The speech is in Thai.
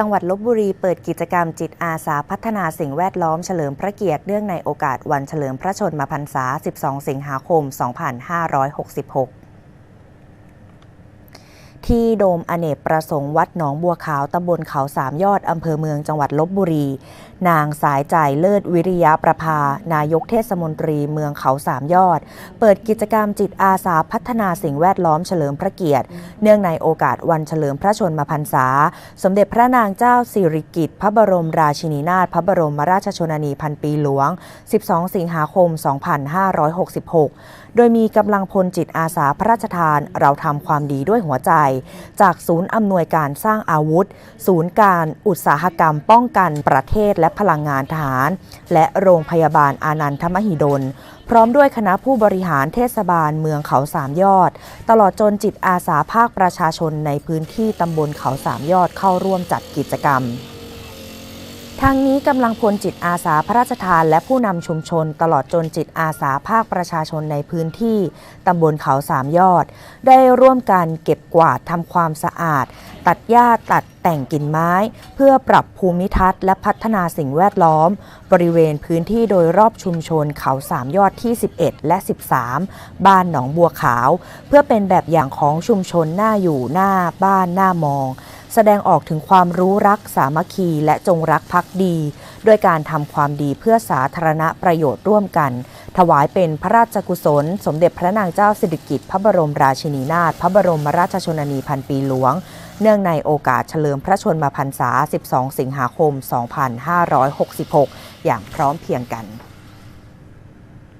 จังหวัดลบบุรีเปิดกิจกรรมจิตอาสาพัฒนาสิ่งแวดล้อมเฉลิมพระเกียรติเนื่องในโอกาสวันเฉลิมพระชนมพรรษา 12 สิงหาคม 2566 ที่โดมอเนกประสงค์วัดหนองบัวขาวตำบลเขาสามยอดอำเภอเมืองจังหวัดลบบุรี นางสายใจเลิศวิริยะประภา นายกเทศมนตรีเมืองเขาสามยอด เปิดกิจกรรมจิตอาสาพัฒนาสิ่งแวดล้อมเฉลิมพระเกียรติ เนื่องในโอกาสวันเฉลิมพระชนมพรรษา สมเด็จพระนางเจ้าสิริกิติ์พระบรมราชินีนาถพระบรมราชชนนีพันปีหลวง 12 สิงหาคม 2566 โดยมีกำลังพลจิตอาสาพระราชทานเราทำความดีด้วยหัวใจจากศูนย์อำนวยการสร้างอาวุธ ศูนย์การอุตสาหกรรมป้องกันประเทศและพลังงานทหาร และโรงพยาบาลอานันทมหิดล พร้อมด้วยคณะผู้บริหารเทศบาลเมืองเขาสามยอด ตลอดจนจิตอาสาภาคประชาชนในพื้นที่ตำบลเขาสามยอดเข้าร่วมจัดกิจกรรม ทางนี้กำลังพลจิตอาสาพระราชทานและผู้นำชุมชน ตลอดจนจิตอาสาภาคประชาชนในพื้นที่ตำบลเขาสามยอด ได้ร่วมกันเก็บกวาดทำความสะอาด ตัดหญ้าตัดแต่งกิ่งไม้ เพื่อปรับภูมิทัศน์และพัฒนาสิ่งแวดล้อม บริเวณพื้นที่โดยรอบชุมชนเขาสามยอดที่ 11 และ 13 บ้านหนองบัวขาว เพื่อเป็นแบบอย่างของชุมชนหน้าอยู่หน้าบ้านหน้ามอง แสดงออกถึงความรู้รักสามัคคีและจงรักภักดี ด้วยการทำความดีเพื่อสาธารณประโยชน์ร่วมกัน ถวายเป็นพระราชกุศล สมเด็จพระนางเจ้าสิริกิติ์พระบรมราชินีนาถพระบรมราชชนนีพันปีหลวง เนื่องในโอกาสเฉลิมพระชนมพรรษา 12 สิงหาคม 2566 อย่างพร้อมเพรียงกัน